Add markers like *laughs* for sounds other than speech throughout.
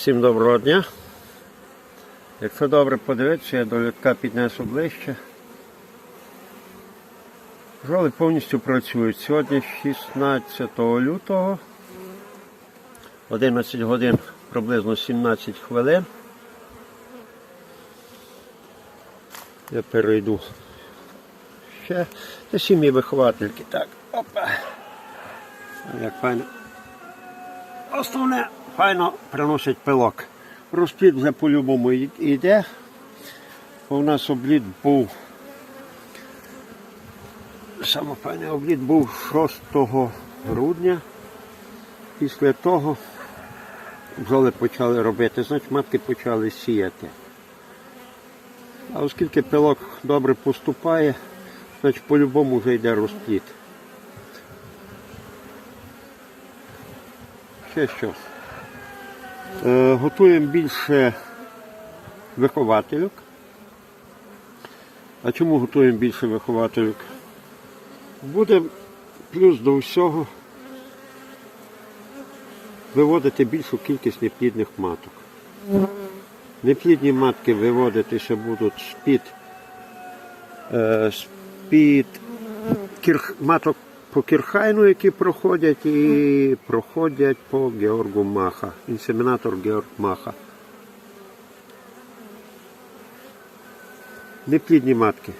Всім доброго дня. Якщо добре подивитися, я до льотка піднесу ближче. Жоли повністю працюють. Сьогодні 16 лютого, 11 годин приблизно 17 хвилин. Я перейду ще до сім'ї виховательки. Так, опа. Як файно. Основне файно приносить пилок. Розплід вже по-любому йде. У нас обліт був. Саме обліт був 6 грудня. Після того бджоли почали робити, значить матки почали сіяти. А оскільки пилок добре поступає, значить по-любому вже йде розплід. Ще що. Е, готуємо більше виховательок. А чому готуємо більше виховательок? Буде плюс до всього виводити більшу кількість неплідних маток. Неплідні матки виводитися будуть з-під, е, з-під маток по Кірхайну, які проходять, і проходять по Георгу Маха. Інсемінатор Георг Маха. Неплідні матки.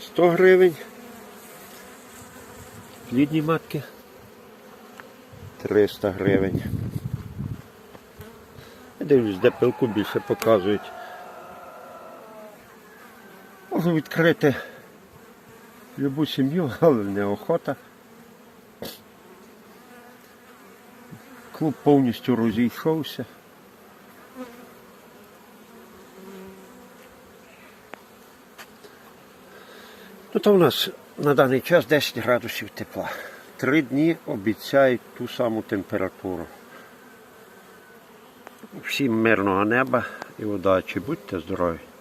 100 гривень. Плідні матки. 300 гривень. Я дивлюсь, де пилку більше показують. Можу відкрити любу сім'ю, *laughs* але неохота. Клуб повністю розійшовся. Тут у нас на даний час 10 градусів тепла. Три дні обіцяють ту саму температуру. Всім мирного неба і удачі. Будьте здорові!